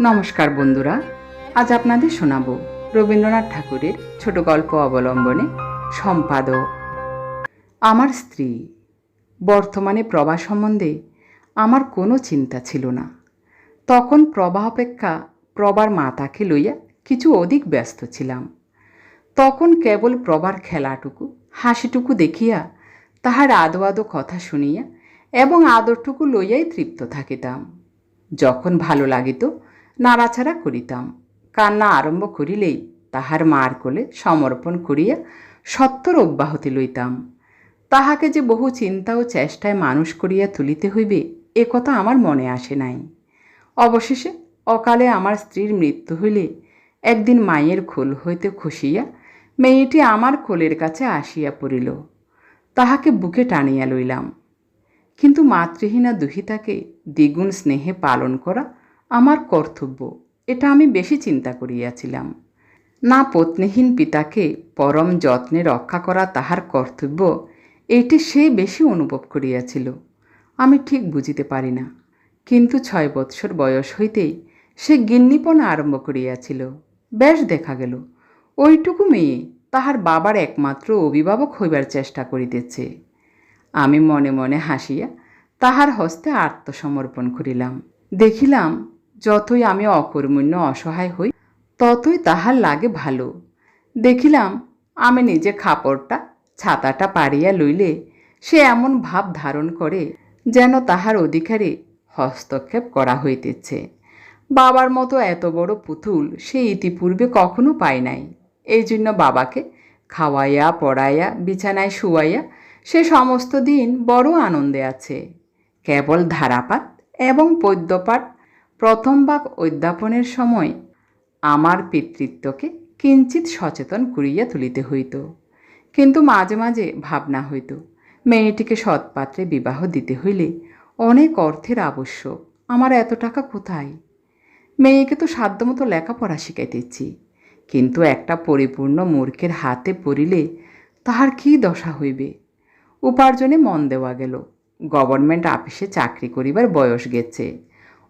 নমস্কার বন্ধুরা, আজ আপনাদের শোনাব রবীন্দ্রনাথ ঠাকুরের ছোট গল্প অবলম্বনে সম্পাদক। আমার স্ত্রী, বর্তমানে প্রভা সম্বন্ধে আমার কোনো চিন্তা ছিল না। তখন প্রভা অপেক্ষা প্রভার মাতাকে লইয়া কিছু অধিক ব্যস্ত ছিলাম। তখন কেবল প্রবার খেলাটুকু, হাসিটুকু দেখিয়া তাহার আদো আদো কথা শুনিয়া এবং আদরটুকু লইয়াই তৃপ্ত থাকিতাম। যখন ভালো লাগিত নাড়াচাড়া করিতাম। কান্না আরম্ভ করিলেই তাহার মার কোলে সমর্পণ করিয়া সত্তর অব্যাহতি লইতাম। তাহাকে যে বহু চিন্তা ও চেষ্টায় মানুষ করিয়া তুলিতে হইবে, এ কথা আমার মনে আসে নাই। অবশেষে অকালে আমার স্ত্রীর মৃত্যু হইলে একদিন মায়ের খোল হইতে খসিয়া মেয়েটি আমার কোলের কাছে আসিয়া পড়িল। তাহাকে বুকে টানিয়া লইলাম। কিন্তু মাতৃহীনা দুহিতাকে দ্বিগুণ স্নেহে পালন করা আমার কর্তব্য, এটা আমি বেশি চিন্তা করিয়াছিলাম। না পত্নীহীন পিতাকে পরম যত্নে রক্ষা করা তাহার কর্তব্য, এইটি সে বেশি অনুভব করিয়াছিল। আমি ঠিক বুঝিতে পারি না। কিন্তু ছয় বৎসর বয়স হইতেই সে গিন্নিপনা আরম্ভ করিয়াছিল। বেশ দেখা গেল, ওইটুকু মেয়ে তাহার বাবার একমাত্র অভিভাবক হইবার চেষ্টা করিতেছে। আমি মনে মনে হাসিয়া তাহার হস্তে আত্মসমর্পণ করিলাম। দেখিলাম যতই আমি অকর্মণ্য, অসহায় হই, ততই তাহার লাগে ভালো। দেখিলাম, আমি নিজে খাপড়টা ছাতাটা পাড়িয়া লইলে সে এমন ভাব ধারণ করে যেন তাহার অধিকারে হস্তক্ষেপ করা হইতেছে। বাবার মতো এত বড় পুতুল সে ইতিপূর্বে কখনো পায় নাই। এই জন্য বাবাকে খাওয়াইয়া, পড়াইয়া, বিছানায় শুয়াইয়া সে সমস্ত দিন বড় আনন্দে আছে। কেবল ধারাপাত এবং পদ্যপাঠ প্রথম ভাগ অধ্যাপনের সময় আমার পিতৃত্বকে কিঞ্চিত সচেতন করিয়া তুলিতে হইত। কিন্তু মাঝে মাঝে ভাবনা হইত, মেয়েটিকে সৎপাত্রে বিবাহ দিতে হইলে অনেক অর্থের আবশ্যক, আমার এত টাকা কোথায়? মেয়েকে তো সাধ্যমতো লেখাপড়া শিখাইতেছি, কিন্তু একটা পরিপূর্ণ মূর্খের হাতে পড়িলে তাহার কী দশা হইবে? উপার্জনে মন দেওয়া গেল, গভর্নমেন্ট আপিসে চাকরি করিবার বয়স গেছে।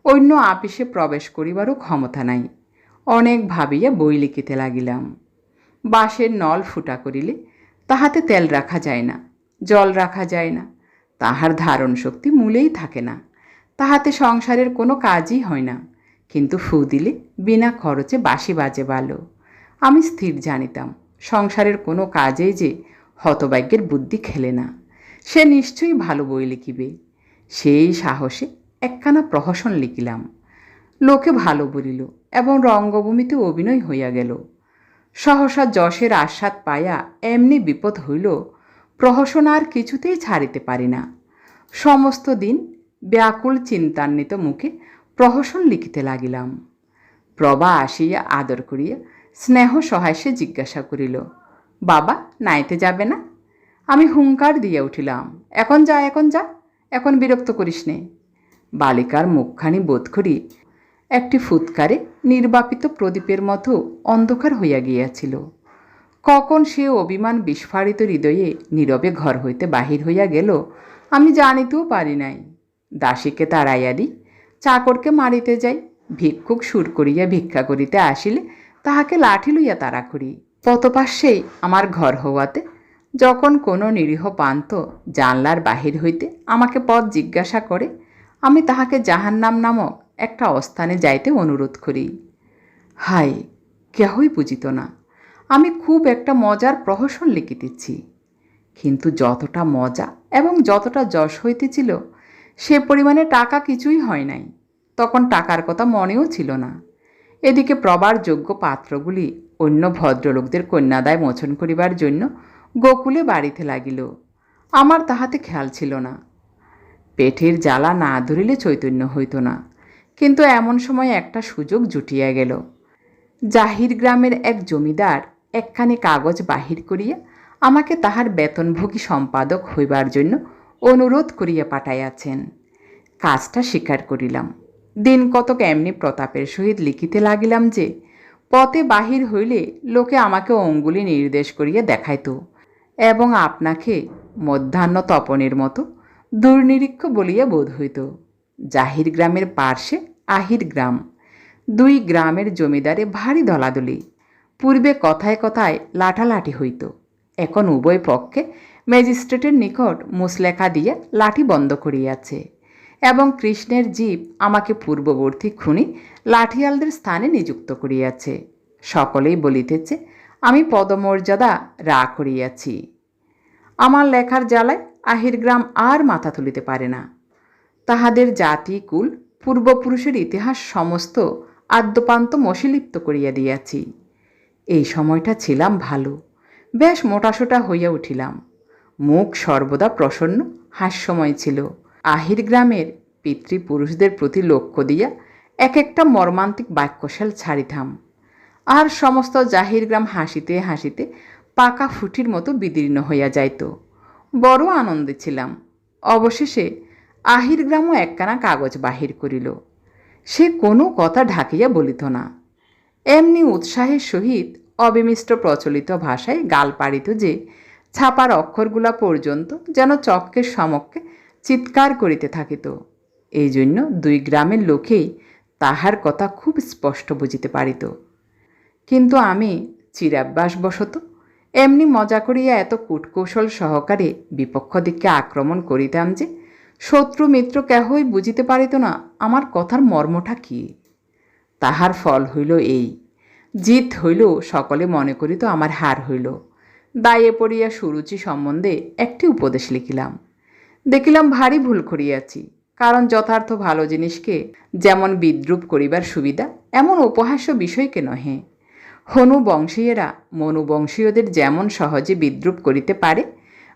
অন্য আপিসে প্রবেশ করিবারও ক্ষমতা নাই। অনেক ভাবিয়া বই লিখিতে লাগিলাম। বাঁশের নল ফুটা করিলে তাহাতে তেল রাখা যায় না, জল রাখা যায় না, তাহার ধারণ শক্তি মূলেই থাকে না, তাহাতে সংসারের কোনো কাজই হয় না, কিন্তু ফু দিলে বিনা খরচে বাসি বাজে ভালো আমি স্থির জানিতাম, সংসারের কোনো কাজেই যে হতভাগ্যের বুদ্ধি খেলে না। সে নিশ্চয়ই ভালো বই লিখিবে। সেই সাহসে একখানা প্রহসন লিখিলাম। লোকে ভালো বলিল এবং রঙ্গভূমিতে অভিনয় হইয়া গেল। সহসা যশের আস্বাদ পাইয়া এমনি বিপদ হইল, প্রহসন আর কিছুতেই ছাড়িতে পারি না। সমস্ত দিন ব্যাকুল চিন্তান্বিত মুখে প্রহসন লিখিতে লাগিলাম। প্রভা আসিয়া আদর করিয়া স্নেহ সহাস্যে জিজ্ঞাসা করিল, বাবা, নাইতে যাবে না? আমি হুঙ্কার দিয়া উঠিলাম। এখন যা এখন যা, এখন বিরক্ত করিস নে। বালিকার মুখখানি বোধ করি একটি ফুৎকারে নির্বাপিত প্রদীপের মতো অন্ধকার হইয়া গিয়াছিল। কখন সে অভিমান বিস্ফারিত হৃদয়ে নীরবে ঘর হইতে বাহির হইয়া গেল, আমি জানিতেও পারি নাই। দাসীকে তাড়াইয়া দিই চাকরকে মারিতে যাই, ভিক্ষুক সুর করিয়া ভিক্ষা করিতে আসিলে তাহাকে লাঠি লইয়া তাড়া করি। পথপার্শ্বেই আমার ঘর হওয়াতে যখন কোনো নিরীহ পান্ত জানলার বাহির হইতে আমাকে পথ জিজ্ঞাসা করে আমি তাহাকে জাহান্নাম নামক একটা অস্থানে যাইতে অনুরোধ করি। হাই কেহই বুঝিত না, আমি খুব একটা মজার প্রহসন লিখিতেছি। কিন্তু যতটা মজা এবং যতটা যশ হইতেছিল, সে পরিমাণে টাকা কিছুই হয় নাই, তখন টাকার কথা মনেও ছিল না। এদিকে প্রবার যোগ্য পাত্রগুলি অন্য ভদ্রলোকদের কন্যাদায় মোচন করিবার জন্য গোকুলে বাড়িতে লাগিল। আমার তাহাতে খেয়াল ছিল না। পেটের জ্বালা না ধরিলে চৈতন্য হইত না। কিন্তু এমন সময় একটা সুযোগ জুটিয়া গেল। জাহির গ্রামের এক জমিদার একখানি কাগজ বাহির করিয়া আমাকে তাহার বেতনভোগী সম্পাদক হইবার জন্য অনুরোধ করিয়া পাঠাইয়াছেন। কাজটা স্বীকার করিলাম। দিন কতক এমনি প্রতাপের সহিত লিখিতে লাগিলাম যে, পথে বাহির হইলে লোকে আমাকে অঙ্গুলি নির্দেশ করিয়া দেখাইত এবং আপনাকে মধ্যাহ্ন তপনের মতো দুর্নিরীক্ষ বলিয়া বোধ হইত। জাহির গ্রামের পার্শ্বে আহির গ্রাম। দুই গ্রামের জমিদারে ভারী দলাদলি পূর্বে কথায় কথায় লাঠালাঠি হইত। এখন উভয় পক্ষে ম্যাজিস্ট্রেটের নিকট মুসলেখা দিয়ে লাঠি বন্ধ করিয়াছে এবং কৃষ্ণের জীব আমাকে পূর্ববর্তী খুনি লাঠিয়ালদের স্থানে নিযুক্ত করিয়াছে। সকলেই বলিতেছে, আমি পদমর্যাদা রা করিয়াছি। আমার লেখার জ্বালায় আহির গ্রাম আর মাথা তুলিতে পারে না। তাহাদের জাতি, কুল, পূর্বপুরুষের ইতিহাস সমস্ত আদ্যপান্ত মশিলিপ্ত করিয়া দিয়াছি। এই সময়টা ছিলাম ভালো, বেশ মোটাসোটা হইয়া উঠিলাম। মুখ সর্বদা প্রসন্ন, হাস্যময় ছিল। আহির গ্রামের পিতৃপুরুষদের প্রতি লক্ষ্য দিয়া এক একটা মর্মান্তিক বাক্যশাল ছাড়িতাম। আর সমস্ত জাহির গ্রাম হাসিতে হাসিতে পাকা ফুটির মতো বিদীর্ণ হইয়া যাইত। বড় আনন্দে ছিলাম। অবশেষে আহির গ্রামও একখানা কাগজ বাহির করিল। সে কোনো কথা ঢাকিয়া বলিত না। এমনি উৎসাহের সহিত অবিমিষ্ট প্রচলিত ভাষায় গাল পাড়িত যে, ছাপার অক্ষরগুলা পর্যন্ত যেন চক্কের সমক্ষে চিৎকার করিতে থাকিত। এই জন্য দুই গ্রামের লোকেই তাহার কথা খুব স্পষ্ট বুঝিতে পারিত। কিন্তু আমি চিরাভ্যাসবশত এমনি মজা করিয়া এত কূটকৌশল সহকারে বিপক্ষ দিককে আক্রমণ করিতাম যে, শত্রু মিত্র কেহই বুঝিতে পারিত না আমার কথার মর্মটা কী। তাহার ফল হইল এই, জিত হইল, সকলে মনে করিত আমার হার হইল। দায়ে পড়িয়া সুরুচি সম্বন্ধে একটি উপদেশ লিখিলাম। দেখিলাম ভারী ভুল করিয়াছি, কারণ যথার্থ ভালো জিনিসকে যেমন বিদ্রুপ করিবার সুবিধা, এমন উপহাস্য বিষয়কে নহে। হনু বংশীয়েরা মনুবংশীয়দের যেমন সহজে বিদ্রুপ করিতে পারে,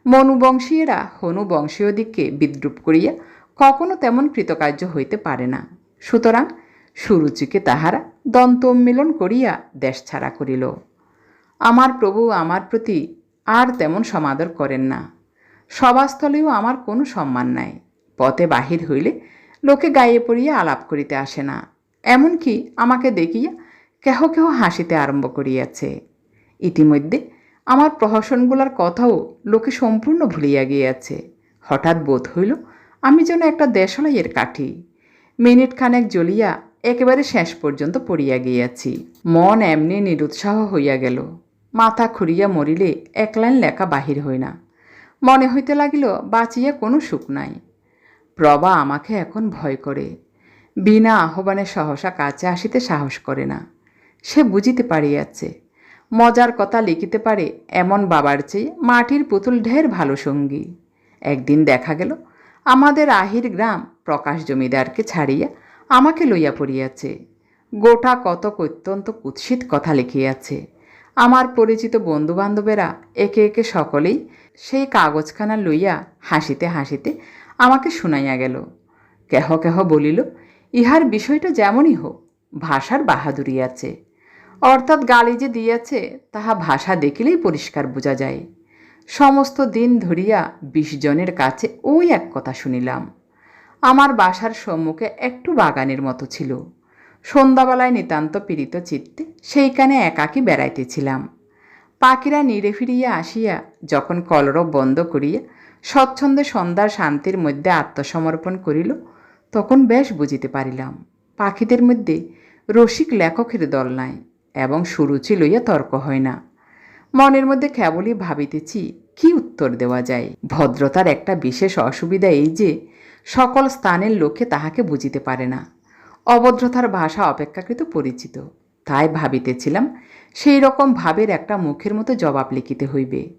মনুবংশীয়েরা হনু বংশীয়দিগকে বিদ্রুপ করিয়া কখনো তেমন কৃতকার্য হইতে পারে না। সুতরাং সুরুচিকে তাহারা দন্তোন্মিলন করিয়া দেশ ছাড়া করিল। আমার প্রভু আমার প্রতি আর তেমন সমাদর করেন না। সভাস্থলেও আমার কোনো সম্মান নাই। পথে বাহির হইলে লোকে গায়ে পড়িয়া আলাপ করিতে আসে না। এমনকি আমাকে দেখিয়া কেহ কেহ হাসিতে আরম্ভ করিয়াছে। ইতিমধ্যে আমার প্রহসনগুলার কথাও লোকে সম্পূর্ণ ভুলিয়া গিয়াছে। হঠাৎ বোধ হইল আমি যেন একটা দেশলাইয়ের কাঠি। মিনিট খানেক জ্বলিয়া একেবারে শেষ পর্যন্ত পড়িয়া গিয়াছি। মন এমনি নিরুৎসাহ হইয়া গেল। মাথা খুঁড়িয়া মরিলে এক লাইন লেখা বাহির হই না মনে হইতে লাগিল বাঁচিয়া কোনো সুখ নাই। প্রভা আমাকে এখন ভয় করে। বিনা আহ্বানে সহসা কাছে আসিতে সাহস করে না। সে বুঝিতে পারিয়াছে। মজার কথা লিখিতে পারে, এমন বাবার চেয়ে মাটির পুতুল ঢের ভালো সঙ্গী। একদিন দেখা গেল, আমাদের আহির গ্রাম প্রকাশ জমিদারকে ছাড়িয়া আমাকে লইয়া পড়িয়াছে। গোটা কতক অত্যন্ত কুৎসিত কথা লিখিয়াছে। আমার পরিচিত বন্ধুবান্ধবেরা একে একে সকলেই সেই কাগজখানা লইয়া হাসিতে হাসিতে আমাকে শুনাইয়া গেল। কেহ কেহ বলিল, ইহার বিষয়টা যেমনই হোক, ভাষার বাহাদুরি আছে। অর্থাৎ গালি যে দিয়াছে, তাহা ভাষা দেখিলেই পরিষ্কার বোঝা যায়। সমস্ত দিন ধরিয়া বিশ জনের কাছে ওই এক কথা শুনিলাম। আমার বাসার সম্মুখে একটু বাগানের মতো ছিল। সন্ধ্যাবেলায় নিতান্ত পীড়িত চিত্তে সেইখানে একাকী বেড়াইতেছিলাম। পাখিরা নিরে ফিরিয়া আসিয়া যখন কলরব বন্ধ করিয়া স্বচ্ছন্দে সন্ধ্যার শান্তির মধ্যে আত্মসমর্পণ করিল, তখন বেশ বুঝিতে পারিলাম, পাখিদের মধ্যে রসিক লেখকের দল নাই। এবং সুরুচি লইয়া তর্ক হয় না। মনের মধ্যে কেবলই ভাবিতেছি, কি উত্তর দেওয়া যায়? ভদ্রতার একটা বিশেষ অসুবিধা এই যে, সকল স্থানের লোকে তাহাকে বুঝিতে পারে না। অভদ্রতার ভাষা অপেক্ষাকৃত পরিচিত। তাই ভাবিতেছিলাম, সেই রকম ভাবের একটা মুখের মতো জবাব লিখিতে হইবে।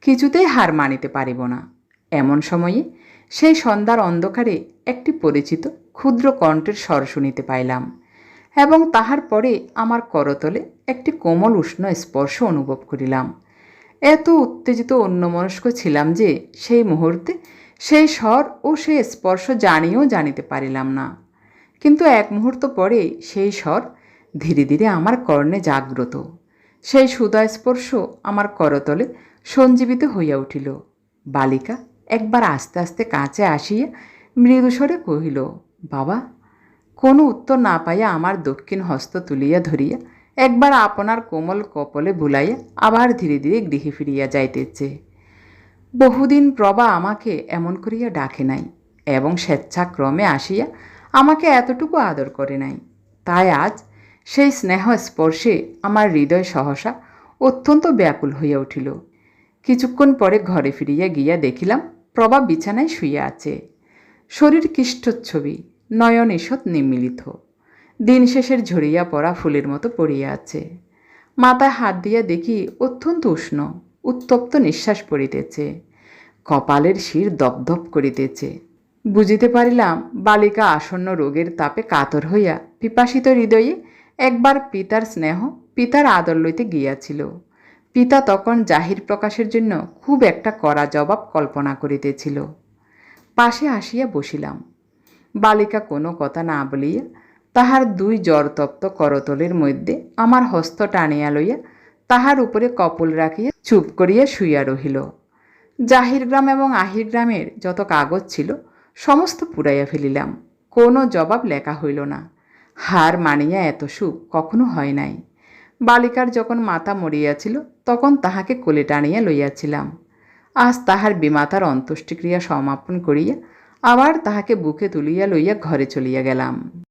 কিছুতেই হার মানিতে পারিব না। এমন সময়ে সেই সন্ধ্যার অন্ধকারে একটি পরিচিত, ক্ষুদ্র কণ্ঠের স্বর শুনিতে পাইলাম। এবং তাহার পরে আমার করতলে একটি কোমল উষ্ণ স্পর্শ অনুভব করিলাম। এত উত্তেজিত অন্যমনস্ক ছিলাম যে সেই মুহূর্তে সেই স্বর ও সেই স্পর্শ জানিও জানিতে পারিলাম না। কিন্তু এক মুহূর্ত পরে সেই স্বর ধীরে ধীরে আমার কর্ণে জাগ্রত। সেই সুদয় স্পর্শ আমার করতলে সঞ্জীবিত হইয়া উঠিল। বালিকা একবার আস্তে আস্তে কাছে আসিয়া মৃদুস্বরে কহিল, বাবা কোনো উত্তর না পাইয়া আমার দক্ষিণ হস্ত তুলিয়া ধরিয়া একবার আপনার কোমল কপলে বুলাইয়া আবার ধীরে ধীরে গৃহে ফিরিয়া যাইতেছে। বহুদিন প্রভা আমাকে এমন করিয়া ডাকে নাই এবং স্বেচ্ছাক্রমে আসিয়া আমাকে এতটুকু আদর করে নাই। তাই আজ সেই স্নেহ স্পর্শে আমার হৃদয় সহসা অত্যন্ত ব্যাকুল হইয়া উঠিল। কিছুক্ষণ পরে ঘরে ফিরিয়া গিয়া দেখিলাম প্রভা বিছানায় শুইয়া আছে। শরীর কিষ্ঠচ্ছবি। নয়ন ঈষৎ নিমিলিত। দিন শেষের ঝরিয়া পড়া ফুলের মতো পড়িয়া আছে। মাথায় হাত দিয়া দেখি অত্যন্ত উষ্ণ, উত্তপ্ত নিঃশ্বাস পড়িতেছে। কপালের শির দপদপ করিতেছে। বুঝিতে পারিলাম বালিকা আসন্ন রোগের তাপে কাতর হইয়া পিপাসিত হৃদয়ে একবার পিতার স্নেহ, পিতার আদর লইতে গিয়াছিল। পিতা তখন জাহির প্রকাশের জন্য খুব একটা কড়া জবাব কল্পনা করিতেছিল। পাশে আসিয়া বসিলাম। বালিকা কোনো কথা না বলিয়া তাহার দুই জ্বরতপ্ত করতলের মধ্যে আমার হস্ত টানিয়া লইয়া তাহার উপরে কপল রাখিয়া চুপ করিয়া শুইয়া রহিল। জাহির গ্রাম এবং আহির গ্রামের যত কাগজ ছিল, সমস্ত পুরাইয়া ফেলিলাম, কোনো জবাব লেখা হইল না। হার মানিয়া এত সুখ কখনো হয় নাই। বালিকার যখন মাথা মরিয়াছিল তখন তাহাকে কোলে টানিয়া লইয়াছিলাম। আজ তাহার বিমাতার অন্ত্যেষ্টিক্রিয়া সমাপন করিয়া আবার তাহাকে বুকে তুলিয়া লইয়া ঘরে চলিয়া গেলাম।